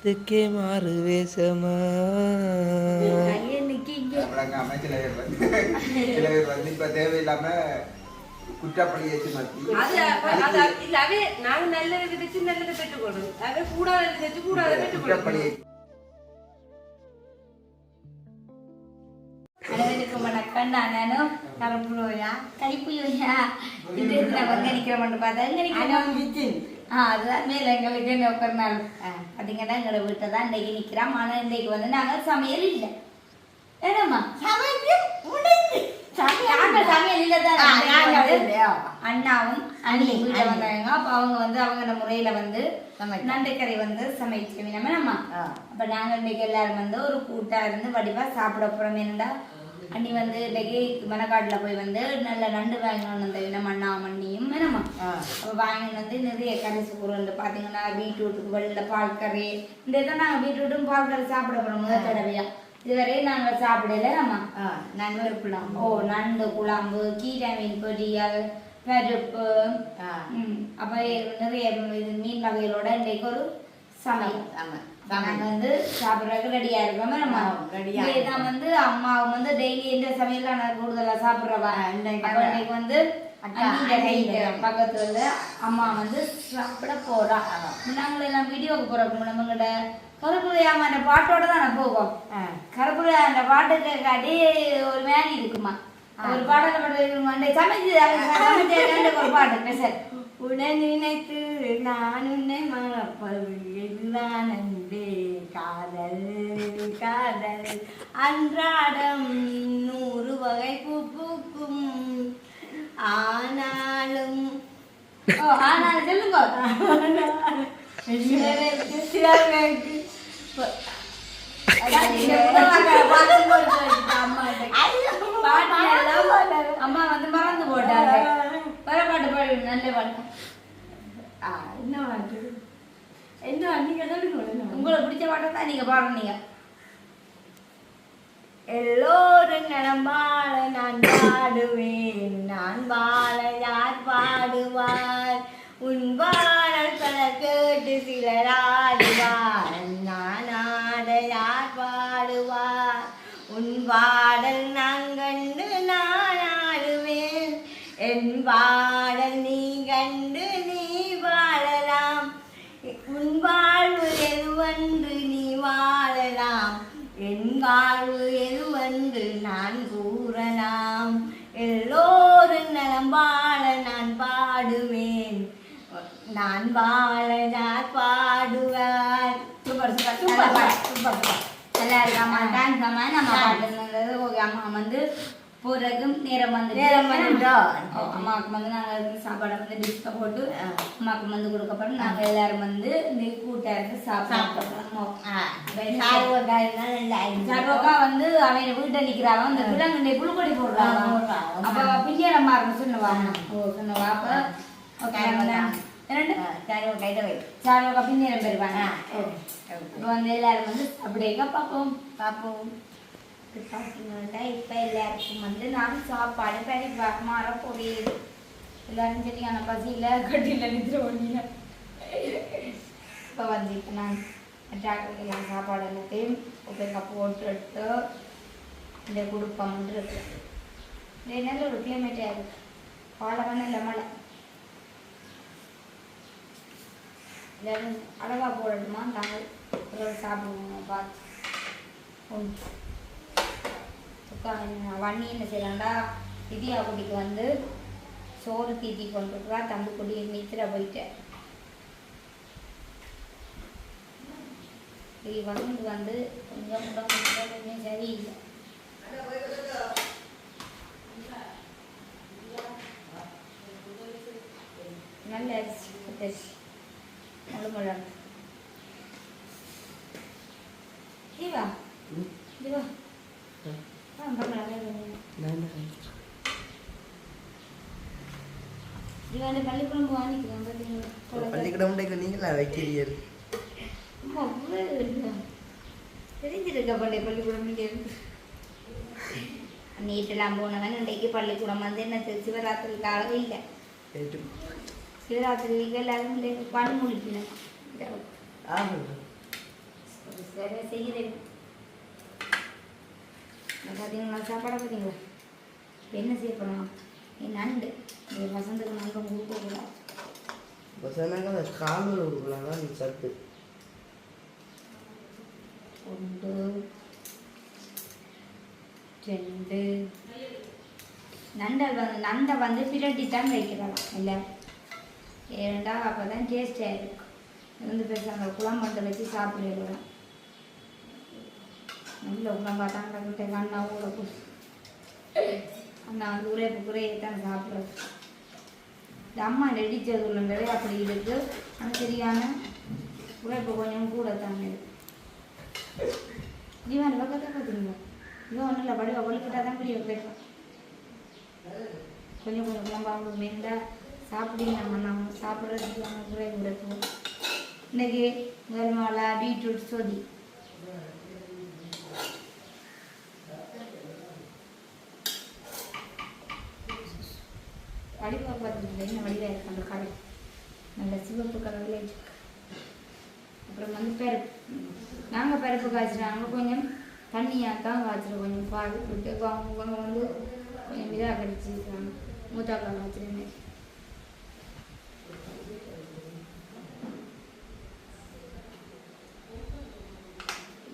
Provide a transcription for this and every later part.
இதுக்கே மாறு வேஷமா? வந்து இப்ப தேவையில்லாம அது இல்ல அவே நாங்க நல்லது விதைச்சு நல்லதை பெற்றுக்கொள்றோம் அவே கூடாத விதைச்சு கூடாத அனைவருக்கும் வணக்கம். நானும் கருப்புலோயா கைப்புலோயா இது இதுல வந்து நிக்கிறோம்னு பார்த்தா எங்க நிக்கிறோம் ஆ அதுதான் மேல எங்களுக்கு என்ன ஒரு நாள் பார்த்தீங்கன்னா எங்களோட வீட்டை தான் இன்றைக்கு நிக்கிறோம் ஆனா இன்றைக்கு வந்து நாங்க சமையல் இல்லை நாங்க சமையல் தான் அண்ணாவும் அண்ணி வீட்டை வந்தாங்க அப்ப அவங்க வந்து அவங்க முறையில வந்து நண்டுக்கறி வந்து சமைச்சு நம்ம அப்ப நாங்க இன்னைக்கு எல்லாரும் வந்து ஒரு கூட்டா இருந்து வடிவா சாப்பிட போறோம் என்னடா அண்ணி வந்து இன்னைக்கு மணக்காட்டுல போய் வந்து நல்ல நண்டு வாங்கினோம் அந்த நம்ம அண்ணா மண்ணியும் என்னம்மா? அப்ப வந்து நிறைய கறி சூறு பாத்தீங்கன்னா பீட்ரூட்டுக்கு வெள்ளை பால் கறி. இந்த இதை நாங்க பீட்ரூட்டும் பால் கறி சாப்பிட போறோம் முதல் தடவையா. இதுவரை நாங்க சாப்பிடல நம்ம நண்டு குழம்பு ஓ. நண்டு குழம்பு கீரை மீன் பொரியல் பருப்பு. அப்ப நிறைய மீன் வகைகளோட இன்றைக்கு ஒரு சமையல். வந்து சாப்பிடுறதுக்கு ரெடியா இருக்கோம் நம்ம. ready-ஆ தான் வந்து அம்மாவும் வந்து டெய்லி இந்த சமையல் நான் கூடுதலா சாப்பிடுறவா? இன்னைக்கு வந்து. பக்கத்துல அம்மா வந்து சாப்பிட போறா. நாங்கள் எல்லாம் வீடியோக்கு போறோம் நம்மகிட்ட கருப்புரையாம பாட்டோட தான் போவோம். கருப்புரை அந்த பாட்டுக்கு காட்டி ஒரு மேனி இருக்குமா? ஒரு பாடல பாட்டு சமைச்சு ஒரு பாட்டு. ஸ்பெஷல் உடன் நினைத்து நான் உன்னை மறப்பது இதுதான் அன்பே. காதல் காதல். அன்றாடம் நூறு வகை பூக்கும். ஆனாலும் ஓ ஆனால் சொல்லுங்க. சிலருக்கு. அம்மா வந்து மறந்து போட்டாங்க. வர பாட்டு பாடு நல்ல பாட்டு. என்ன பாட்டு? என்ன நீங்க சொல்லுங்க உங்களுக்கு பிடிச்ச பாட்டை தான் நீங்க பாடுனீங்க எல்லோரும் நலம்பாழ நான் பாடுவேன். நான் வாழ யார் பாடுவார்? உன் பல கேட்டு சிலர் ஆடுவார் வாடல் நாங்கண்டு நான் ஆடுவேன் என் வாடல் நீ கண்டு நீ வாழலாம். உன் வாழ்வு எதுவென்று நீ வாழலாம். என் வாழ்வு எதுவென்று நான் கூறலாம். எல்லோரும் நலம் வாழ நான் பாடுவேன். நான் வாழ நான் பா நல்லா இருக்கு அம்மா டான்ஸ் அம்மா நம்ம ஓகே. அம்மா வந்து பிறகும் நேரம் வந்து நேரம். அம்மாவுக்கு வந்து நாங்கள் சாப்பாடை வந்து டிஷ்ஷை போட்டு. அம்மாவுக்கு வந்து கொடுக்கப்பறம். நாங்கள் எல்லாரும் வந்து இந்த கூட்டா இருந்து சாப்பிடுறோம் சர்வக்கா வந்து அவன் வீட்டை அந்த கிழங்கு புழுக்கொடி போடுறாங்க. அப்ப பிள்ளையரம்மா இருக்கு சொன்னவாங்க ஓ சொன்னவா அப்ப ஓகே சார்வக்கா பிள்ளையரம் பெறுவாங்க. இப்போ வந்து எல்லாரும் வந்து அப்படியே பார்ப்போம். பார்ப்போம். பார்த்தீங்கன்னா இப்போ எல்லாருக்கும் வந்து நான் சாப்பாடு பெரிய மாற பொரியல் எல்லாரும் சரியான பசியில் கட்டியில் ஒன்றிய இப்போ வந்து இப்போ நான் சாப்பாடு எல்லாத்தையும் உப்பைக்கா போட்டுட்டு இந்த குடுப்பம் இருக்கு. நல்ல ஒரு கிளைமேட்டாக இருக்கு. வாழை நல்ல மழை எல்லாரும் அளவா போடணுமா நாங்கள் பிறகு சாப்பிடுவோம் பார்த்து ஒன்று வண்ணி என்ன செய்யலாம்டா திதியா குட்டிக்கு வந்து சோறு தீட்டி கொண்டுருக்குறா தம்பி குடி நித்திர போயிட்டேன் இது வந்து வந்து கொஞ்சம் உடம்பு கொஞ்சம் சரியில்லை நல்ல அரிசி ஜீவா ஆ பரவாயில்ல ஜீவாண்ட பள்ளிக்கூடம் நீங்களா வைக்கிறீர்கள் தெரிஞ்சிருக்க பள்ளி பள்ளிக்கூடம் இருக்கு நேற்றெல்லாம் போனவன் இன்றைக்கு பள்ளிக்கூடம் வந்து என்ன சிவராத்திரிக்கு அளவு இல்லை சிவராத்திரிக்கு எல்லாரும் பண் முடிக்கணும். சரி செய்கிறேன் பார்த்தீங்களா சாப்பாடை பார்த்தீங்களா என்ன செய்ய போகிறோம் என் நண்டு. இந்த வசந்துக்கு நண்டு கொடுக்கக்கூடாது சொன்னாங்க காலில் கொடுக்கலாம் தான் சத்து. ஒன்று ரெண்டு. நண்டை வந்து நண்டை வந்து பிரட்டி தான் வைக்கிறலாம் இல்லை? ஏண்டா அப்போ தான் டேஸ்டாக இருக்கும் இது வந்து பெருசாக வச்சு சாப்பிடலாம் நல்ல குழம்பா தான் கிட்ட அண்ணா ஊட போ அண்ணா வந்து உரே குறையை தான் சாப்பிட்றது இந்த அம்மா நெடிச்சதுள்ளன்றதே அப்படி இருக்கு. ஆனால் சரியான உழைப்பு கொஞ்சம் கூட தான் இருக்கு. ஜீவன் பக்கத்தை பார்த்துருங்க இன்னும் ஒன்றும் இல்லை படிவா ஒழுக்கிட்டா தான் பெரிய கிடைக்கும் கொஞ்சம் கொஞ்சம் குழம்பாக மெண்டா சாப்பிடுங்க நம்ம நம்ம சாப்பிட்றதுக்கு நம்ம குறை கொடுப்போம் இன்னைக்கு முதல் மாலா பீட்ரூட் சொதி. வடிவாக பார்த்துட்டு என்ன வடிவாக இருக்கு அந்த கடை நல்ல சிவப்பு கலரில் இருக்கு அப்புறம் வந்து பருப்பு. நாங்கள் பருப்பு காய்ச்சினாங்க கொஞ்சம் தண்ணியாக தான் காய்ச்சிடும் கொஞ்சம் பால் விட்டு அவங்க அவங்க வந்து கொஞ்சம் இதாக கடிச்சிருக்காங்க. மூத்தாக்கா காய்ச்சிருந்தேன்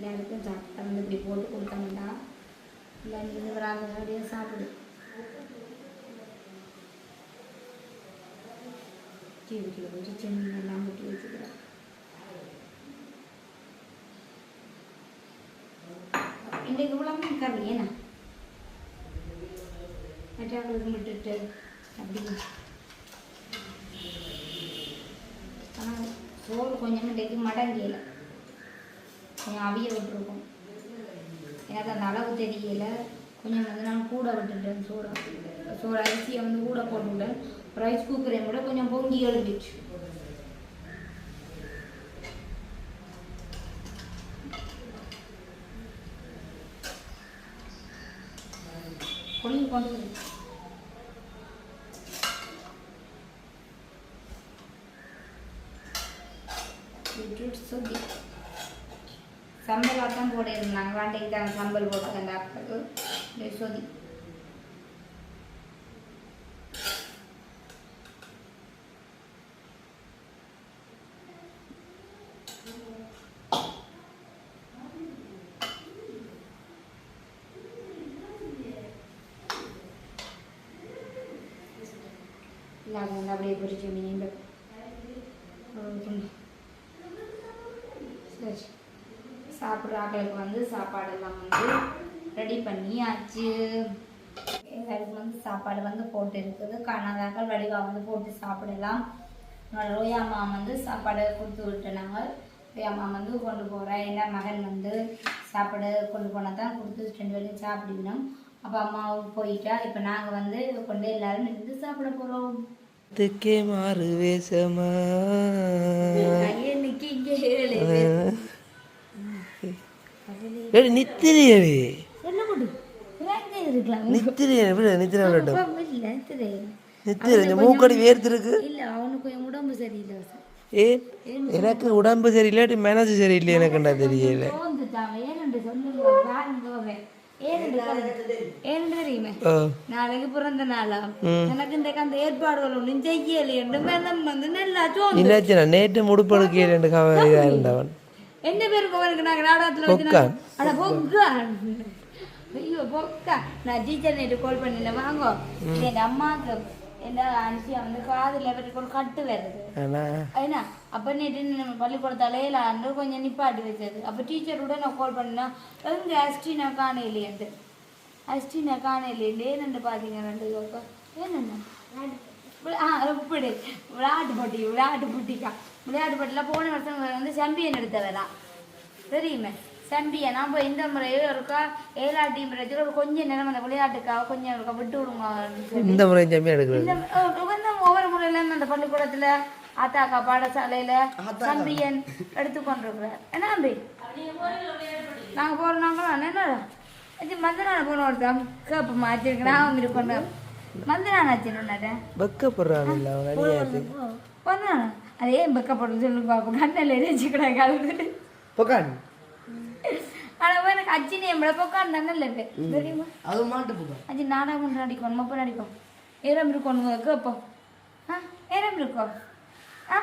எல்லாருக்கும் சாப்பிட்டா வந்து இப்படி போட்டு கொடுத்தோம்னா இல்லை நீங்கள் வராங்க அப்படியே சாப்பிடு டிவிக்கில் போயிட்டு சின்ன எல்லாம் முட்டி வச்சுக்கிறேன் இன்றைக்கு இவ்வளோ கறி ஏன்னா மற்றவங்களுக்கு விட்டுட்டு அப்படி ஆனால் சோறு கொஞ்சம் இன்றைக்கு மடங்கியல கொஞ்சம் அவிய விட்டுருக்கோம். எனக்கு அந்த அளவு தெரியல. கொஞ்சம் வந்து நான் கூட விட்டுட்டேன் சோறா. சோறு அரிசியை வந்து கூட போட்டுவிட்டேன் ரைஸ் குக்கரையும் கூட கொஞ்சம் பொங்கி எழுதிச்சு கொஞ்சம் கொண்டு வந்து பீட்ரூட் சொதி சம்பல் தான் போட இருந்தாங்க வாண்டைக்கு தான் சம்பல் போட்டு அந்த அக்காக்கு இந்த சொதி இல்லாத வந்து அப்படியே பொரிச்சு மீன் சரி சாப்பிட்ற ஆக்களுக்கு வந்து சாப்பாடெல்லாம் வந்து ரெடி பண்ணியாச்சு எங்களுக்கு வந்து சாப்பாடு வந்து போட்டு இருக்குது. காணாதாக்கள் வடிவாக வந்து போட்டு சாப்பிடலாம். ரோயாமா வந்து சாப்பாடு கொடுத்து விட்டுனாங்க. ரோயாமா வந்து கொண்டு போகிறேன் என்ன மகன் வந்து சாப்பாடு கொண்டு போனால் தான் கொடுத்து ரெண்டு பேரும் சாப்பிடணும். அப்போ அம்மாவும் போயிட்டா இப்போ நாங்கள் வந்து கொண்டு எல்லாரும் இருந்து சாப்பிட போகிறோம் மாறு வேஷமா. ஏடி நித்திரியவே என்ன கொண்டு விளையாண்டே இருக்கலாம். நித்திரிய விட நித்திர விடட்டும். அப்பா இல்லை தெரியும் நித்திர இந்த மூக்கடி வேர்த்திருக்கு. இல்லை அவனுக்கு கொஞ்சம் உடம்பு சரியில்லை ஏன் எனக்கு உடம்பு சரியில்லாட்டி மனசு சரியில்லை எனக்குண்டா தெரியல. நாளைக்கு பிறந்த நாளா? எனக்கு இந்த அந்த ஏற்பாடுகள் ஒன்றும் செய்யலை என்று மேலும் வந்து நல்லா நேற்று முடுப்படுக்க ரெண்டு கவலை இதாக இருந்தவன். என்ன பேருக்கு அவனுக்கு நாங்கள் நாடகத்தில் பொக்கான். அட பொக்கான் ஐயோ பொக்கா நான் டீச்சர் நேற்று கால் பண்ணினேன் வாங்கோ எங்கள் அம்மாவுக்கு என்ன அனுசியா வந்து காதில் அவருக்கு ஒரு கட்டு வருது ஏன்னா அப்போ நேற்று நம்ம பள்ளிக்கூடத்தாலே அன்று கொஞ்சம் நிப்பாட்டி வச்சது அப்போ டீச்சரோட நான் கால் பண்ணேன்னா எங்கே அஸ்டினா காணையிலேருந்து அஸ்டினா காணையிலேருந்து ஏன்னு பார்த்தீங்க ரெண்டு ஆ இப்படி விளையாட்டு போட்டி விளையாட்டு போட்டிக்கா. விளையாட்டு போட்டியில் போன வருஷம் வந்து சாம்பியன் எடுத்தவரா தெரியுமே? சாம்பியன்? நம்ம இந்த முறையும் இருக்கா ஏழா டீம் ஒரு கொஞ்சம் நேரம் அந்த விளையாட்டுக்காக கொஞ்சம் இருக்கா விட்டு விடுங்க இந்த முறை ஜம்மி எடுக்கிறது. இந்த ஒவ்வொரு முறையில அந்த பள்ளிக்கூடத்துல ஆத்தாக்கா பாடசாலையில சம்பியன் எடுத்துக்கொண்டிருக்கிறார். என்ன அம்பி நாங்க போறோம் நாங்களும் என்ன? இது மந்த நாள் போன ஒருத்தன் கேப்பு மாற்றிருக்கு நான் இருக்கணும் வந்து நான் ஆச்சு வெக்கப்படுறாங்க இல்லை அவங்க அடியாட்டு வந்து அதே பக்கப்படுறது சொல்லுங்க அப்போ கண்ணில் எரிச்சு பொக்கான். ஆனால் எனக்கு அச்சினி என் பக்கம் தானே இருக்கு. தெரியுமா? அது மாட்டு பொக்கான். அஜி நாடகம் ஒன்று நடிக்கும் மொப்ப நடிக்கும் நேரம் இருக்கும் கேட்போம் ஆ நேரம் இருக்கும். ஆ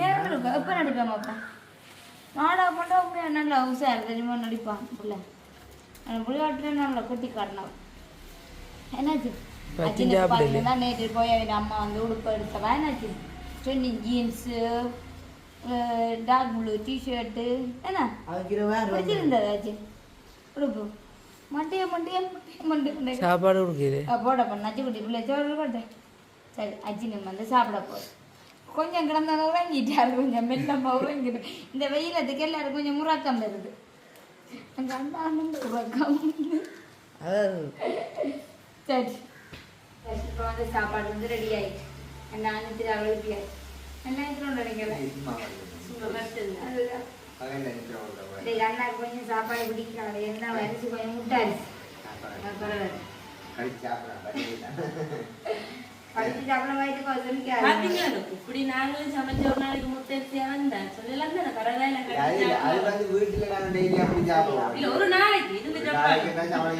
நேரம் இருக்கும். எப்போ நடிப்பேன் அப்பா? நாடகம் மட்டும் அப்படியே நல்லா உசார் தெரியுமா? நடிப்பான். பிள்ளை. அந்த விளையாட்டுல நல்லா குத்தி காட்டினவன் என்னாச்சு சாப்பிடல. பார்த்தீங்கன்னா நேற்று போய் அவன் அம்மா வந்து உடுப்பு எடுத்தவன் என்னாச்சு trending jeans dark blue T-shirt என்ன பிடிச்சிருந்ததாச்சு உடுப்பு மண்டைய மண்டைய மண்டைய சாப்பாடு கொடுக்குது போட பண்ண நச்சு குட்டி பிள்ளை சோறு போட்டேன் சரி அஜி நம்ம வந்து சாப்பிட போகிறோம் கொஞ்சம் கிடந்தாலும் உறங்கிட்டாரு கொஞ்சம் மெல்லமாக உறங்கிடும் இந்த வெயிலத்துக்கு எல்லாரும் கொஞ்சம் முறக்கம் வருது எங்கள் அண்ணானும் உறக்கம் சரி இப்போ வந்து சாப்பாடு வந்து ரெடி ஆயிடுச்சு. என்ன அனுப்பிச்சு எழுப்பியாச்சு என்ன இருக்கிறோம் நினைக்கிறேன் அண்ணாக்கு கொஞ்சம் சாப்பாடு பிடிக்காது என்ன அரிசி கொஞ்சம் முட்டை அரிசி படிச்சு சாப்பிட சொல்லிக்காது. பாத்தீங்களா இப்படி நாங்களும் சமைச்ச ஒரு நாளைக்கு முட்டை வந்தேன் சொல்லலாம் தானே பரவாயில்ல இல்ல ஒரு நாளைக்கு இருந்து ஒரு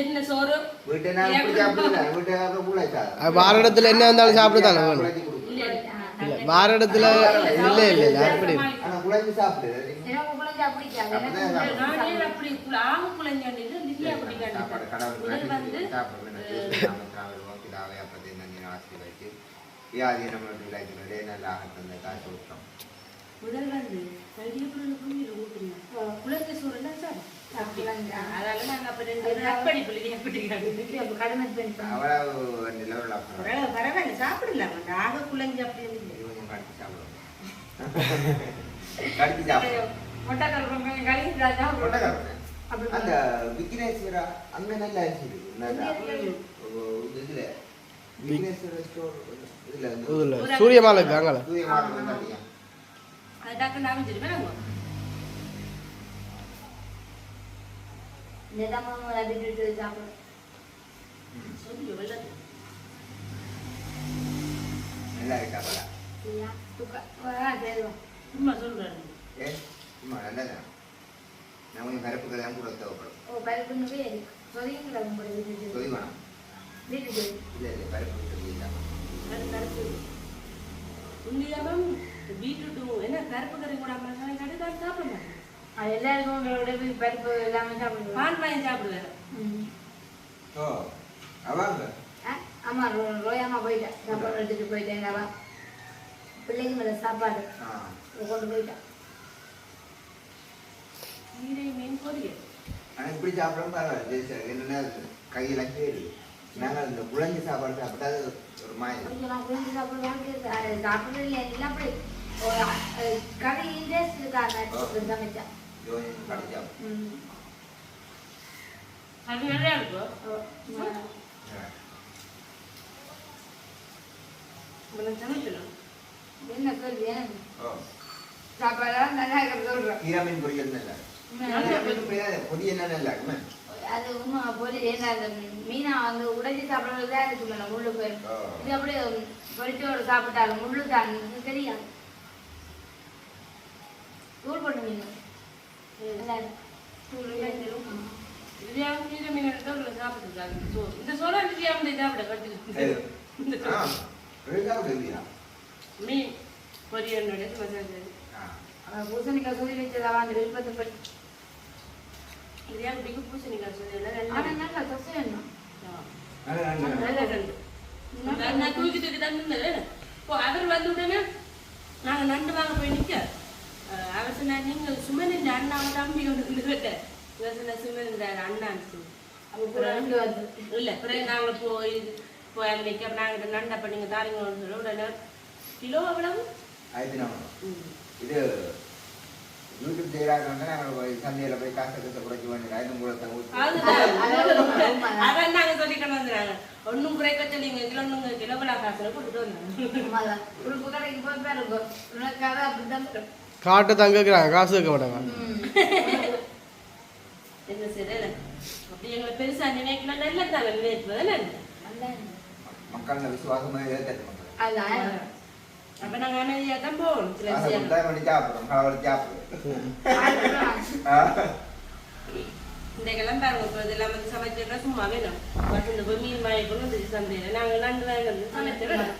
நாளைக்கு சோறு வார இடத்துல என்ன இருந்தாலும் சாப்பிடுதானே இல்லை வார இடத்துல இல்லை இல்லை இல்லை அப்படி இல்லை. எனக்கு குழந்தை பிடிக்காது எனக்கு நானே அப்படி குள- ஆக குழஞ்சாண்டு திவ்யா அப்படி கண்டு முதல் வந்து முதல் வந்து கடிய புள்ள புள்ளி ஊட்டுங்க குழந்தை என்ன சார் குழந்தை. பரவாயில்ல சாப்பிடலாம் அந்த ஆக குழஞ்சு அப்படி இல்லை. கடிச்சு சாப்பிடுவோம் முட்டைக்கல் கொஞ்சம் கழுவி ராஜா அந்த விக்னேஸ்வரா அங்க நல்ல. ஓ, இதுல. விக்னேஸ்வர ஸ்டோர் இதுல இதுல சூரியமாலை இருக்காங்களே தூய மார்க் வந்து அதிகம். அது டக்குன்னு அமைஞ்சிருமே நாங்க இந்த தமிழ் விட்டுட்டு சாப்பிடும். சொல்லி வெள்ளது நல்லா இருக்கா பல சரியா துக்க சரிவா சும்மா சொல்றாரு ஏ சும்மா பரப்புக்கு தான் கூட தேவைப்படும் ஓ பருப்புன்னு பேர் சொதிங்களா உங்களோட வீட்டுக்கு கொதி வேணாம் வீட்டுக்கு இல்லை இல்லை பரப்பு பீட்ரூட்டும் என்ன கருப்பு கறி கூட சாப்பிட மாட்டேன் அது எல்லாருக்கும் உங்களோட பருப்பு எல்லாமே சாப்பிடுவோம் பான் பையன் சாப்பிடுவாரு. ம். ஓ ஆ, ஆமா ரோயாமா போயிட்டேன் சாப்பாடு எடுத்துட்டு போயிட்டேன் அவ பிள்ளைங்க மேல சாப்பாடு. கொண்டு போயிட்டா. கீரை மீன் பொரியல். ஆனால் இப்படி சாப்பிடாம பரவாயில்ல. சரி, சரி. என்னன்னா கையெல்லாம் கேடு நாங்கள் இந்த குழந்தை சாப்பாடு சாப்பிட்டா அது ஒரு குழந்தை சாப்பிடுவாங்க சாப்பிடுறது இல்லை எல்லாம் அப்படி ஒரு, சமைக்கணும் என்ன என்ன அந்த வந்து உடைச்சி சாப்பிட்றது தான் இருக்கு முள்ளு போய் இது அப்படியே பொரிச்சோடு சாப்பிட்டாலும் முள்ளு தான் தெரியாது தூள் போட்ட மீன் நல்லா இருக்கு. தூள் இல்லை. திவ்யாவும் கீரை மீன் எடுத்து உள்ள சாப்பிட்டுருக்காங்க சோறு இந்த. ஆ சோறு. ரெண்டா இல்லையா? மீன் பொரியல் ஆ. அவன் பூசணிக்காய் சொல்லி வச்சதா அந்த விருப்பத்தை திவ்யா குட்டிக்கு பூசணிக்காய் சொல்லி ஆனால் நல்லா நல்லா கண்டு நான் தூக்கி தூக்கி அவர் வந்து உடனே நண்டு வாங்க போய் நிக்க. அஹ் அவர் சொன்னார் நீங்கள் சுமன் இந்த அண்ணாவை தம்பி ஒன்று இவர் சொன்ன சுமன் இந்த அண்ணான்னு சொல்லி அப்போ இல்ல பிறகு நாங்க போய் போய் அங்க நிக்க நாங்க நண்டை பண்ணி நீங்க தாரிங்கன்னு சொல்லி உடனே கிலோ எவ்வளவு? இது யூடியூப் நாங்கள் சந்தையில் போய் காசை கசை வேண்டிய அதான் நாங்க சொல்லிக்கிட்டு வந்துடுறாங்க ஒன்றும் குறைக்க சொல்லிங்க கிலோ ஒன்றுங்க கிலோ காசுல போட்டுட்டு வந்தாங்க. பாருங்க. உனக்காக அப்படிதான். காட்டு தங்க வைக்கிறாங்க காசு வைக்க மாட்டாங்க. என்ன சரி இப்படி எங்களை பெருசா நினைக்கலாம் நல்லா தானே நினைப்பது நல்லது மக்கள் விசுவாசமாக அதான். அப்ப நாங்க அமைதியா தான் போகணும் சில விஷயம். இந்த கிளம்ப வந்து சும்மா வேணும் பட் இந்த போய் மீன் வாங்கி கொண்டு வந்து சந்தையில. நாங்க நண்டு வாங்கி வந்து சமைச்சிடலாம்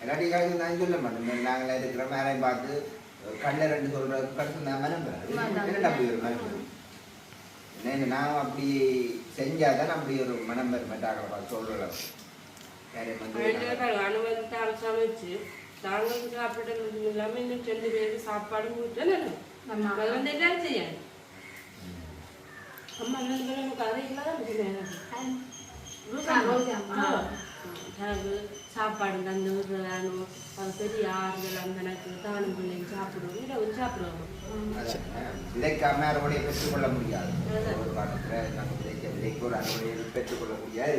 இல்லாட்டி காய்ச்சி நான் சொல்ல மாட்டேன். நாங்களே இருக்கிற மேலே பார்த்து கண்ணில் ரெண்டு சொல்ற கருத்து நான் மனம் அப்படி ஒரு மனம்? நான் அப்படி அப்படி ஒரு மனம் அனுமதித்தால் சமைச்சு சாப்பிட்டது இன்னும் ரெண்டு பேருக்கு சாப்பாடு செய்யணும் அம்மா ரெண்டு பேரும் எனக்கு அறையெல்லாம் எனக்கு சாப்பாடு தந்து அது பெரிய ஆறுதல் அந்த எனக்கு தானும் பிள்ளைங்க சாப்பிடுவோம் இல்லை வந்து சாப்பிடுவாங்க விதைக்கு அம்மாரோடைய பெற்றுக்கொள்ள முடியாது ஒரு காலத்தில் நம்ம விதைக்க விதைக்கு ஒரு அறுவடையை பெற்றுக்கொள்ள முடியாது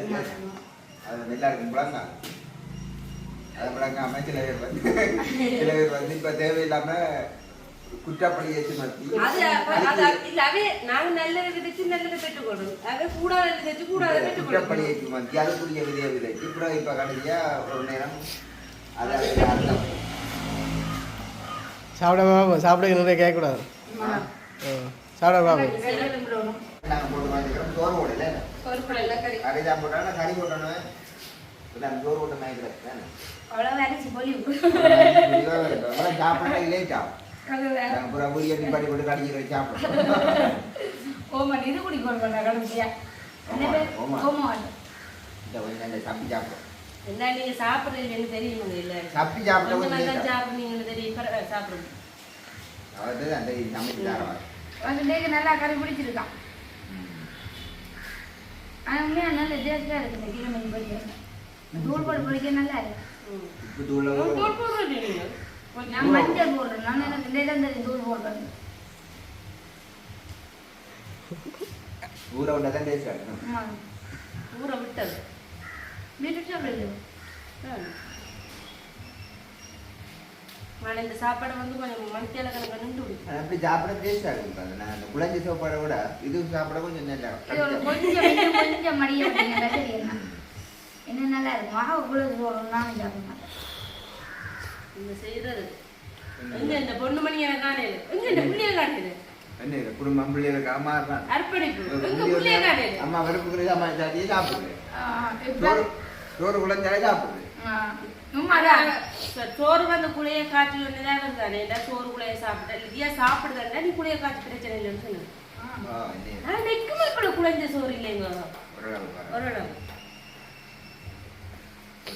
அது வந்து எல்லாருக்கும் புழங்காது அது புழங்காம சில பேர் வந்து சில பேர் வந்து இப்போ தேவையில்லாம கூடாத பெற்றுக்கொள்றோம் குற்றப்பணியை சுமத்தி அதுக்குரிய விதையை விதைச்சு அப்புறம் இப்போ கடைசியா ஒரு நேரம் அது அதுக்கு அர்த்தம் சாப்பிட பாப்போம் சாப்பிட நிறைய கேட்கக்கூடாது சாப்பிட வாங்கிக்கிறோம் சோறு போடல கறி கறி தான் போட்டாலும் கறி போட்டோன்னு நான் சோறு போட்ட மாதிரி சாப்பிட்டா லேட் ஆகும் பூரா புரிய நிப்பாடி போட்டு கடிக்கிற இது குடிக்கணும் பண்ண கடைசியா சப்பி சாப்பிடும் என்ன நீங்க சாப்பிடுறீங்கன்னு தெரியுமாங்க எல்லாரும் சப்பி ஆகும். சாப்பிடுறீங்கன்னு தெரியும் சாப்பிடுங்க. அந்த சமைச்சு டேக்கு நல்லா கறி பிடிச்சிருக்கான். ஆனா உண்மையா நல்ல டேஸ்டா இருக்கு இந்த கீரை மீன் பொரிக்கிறது தூள் போட்டு பொரிக்க நல்லா இருக்கு. நான் மஞ்சள் போடுறேன் நான் இந்த தெரியும் தூள் போடுறேன் ஊற விட்டா தான் டேஸ்ட் ஆகும் ஆமா ஊற விட்டது வீட்டுக்கு சாப்பிடுது நான் இந்த சாப்பாடை வந்து கொஞ்சம் மணித்தேல கணக்கு நின்று விடுவேன் அப்படி சாப்பிட டேஸ்ட் ஆகும் அது நான் அந்த குழந்தை சாப்பாடை விட இது சாப்பிட கொஞ்சம் நல்லா. கொஞ்சம் கொஞ்சம் மடிய இன்னும் நல்லா இருக்கும் இந்த செய்யறது எங்க இந்த பொண்ணு மணி எனக்கு காணையில? எங்க இந்த புள்ளிய காணையில? என்ன இது, குடும்பம் பிள்ளைகளுக்கு அம்மா இருக்கான் அர்ப்பணிப்பு எங்க புள்ளிய காணையில? அம்மா வெறுப்புக்குறது அம்மா சாதியே சாப்பிடுது. சோறு குழந்தாலே சாப்பிடுது. சோறு வந்து குழைய காய்ச்சி ஒண்ணுதான் தானே இல்ல சோறு குழைய சாப்பிட்ட இல்லையா சாப்பிடுதா? நீ குழைய காய்ச்சி பிரச்சனை இல்லைன்னு சொன்னேன் நெக்குமே இப்படி குழைஞ்ச சோறு இல்லைங்க. ஒரு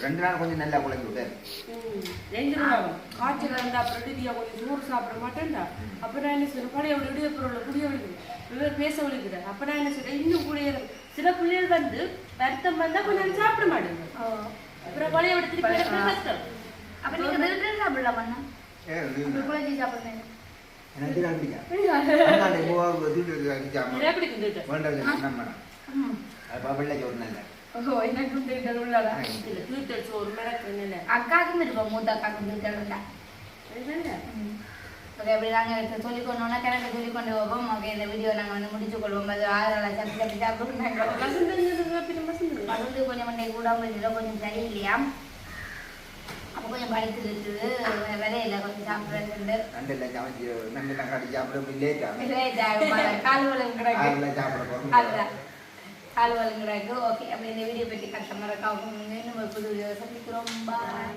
ரெண்டு நாள் கொஞ்சம் நல்லா குழந்தை விட்டாரு ம். ரெண்டு ரூபா காய்ச்சல் இருந்தா அப்புறம் இடியா கொஞ்சம் சோறு சாப்பிட மாட்டேன்டா அப்ப நான் என்ன சொல்றேன் பழைய விட இடிய பொருள் விடுது இவர் பேச விழுக்குறேன் அப்ப நான் என்ன சொல்றேன் இன்னும் குடிய சில பிள்ளைகள் வந்து வருத்தம் வந்தா கொஞ்சம் சாப்பிட மாட்டேங்க. அப்புறம் பழைய விட திருப்பி எடுக்கிறது கஷ்டம். அப்ப நீங்க வெறும் சாப்பிடலாம் இப்படி குழந்தை சாப்பிடுறேன் எனக்கு பிடிக்கும். வேண்டது நம்ம வெள்ளை சோறு நல்ல. எனக்கு அக்காக்கும் இருக்கும் மூத்த அக்காக்கும் திட்டம் ஓகே அப்படி நாங்கள் சொல்லிக் கொண்டோம்னா கரெக்டாக சொல்லி கொண்டு போவோம். ஓகே இந்த வீடியோ நாங்கள் வந்து முடிச்சு கொள்வோம். அது ஆதரவு சப்பி சப்பி சாப்பிடுறாங்க மருந்து கொஞ்சம் மண்டை கூட கொஞ்சம் சரியில்லையா? அப்போ கொஞ்சம் படித்து இருக்குது. விலையில கொஞ்சம் சாப்பிட்றது சமைச்சு கட்டி சாப்பிட லேட் ஆகும் அதுதான். கால் வழங்குறாங்க ஓகே அப்போ இந்த வீடியோ பற்றி கஷ்டமாக இருக்கா? இன்னும் ஒரு புது வீடியோ சந்திக்கிறோம். பாய்